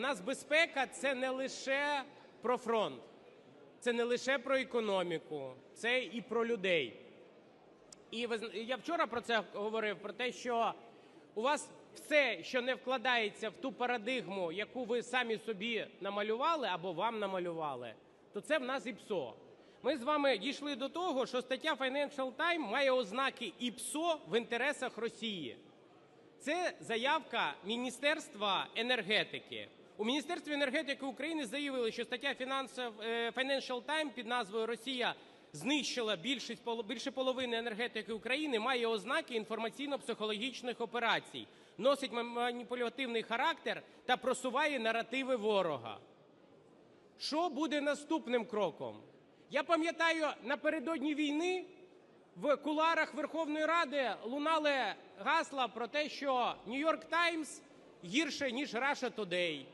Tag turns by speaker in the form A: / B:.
A: в нас безпека – це не лише про фронт, це не лише про економіку, це і про людей. І я вчора про це говорив, про те, що у вас все, що не вкладається в ту парадигму, яку ви самі собі намалювали або вам намалювали, то це в нас ІПСО. Ми з вами дійшли до того, що стаття Financial Times має ознаки ІПСО в інтересах Росії. Це заявка Міністерства енергетики. У Міністерстві енергетики України заявили, що стаття е, Financial Times під назвою Росія знищила більше половини енергетики України, має ознаки інформаційно-психологічних операцій, носить ма- маніпулятивний характер та просуває наративи ворога. Що буде наступним кроком? Я пам'ятаю, напередодні війни в куларах Верховної Ради лунали гасла про те, що Нью-Йорк Таймс гірше, ніж Russia Today,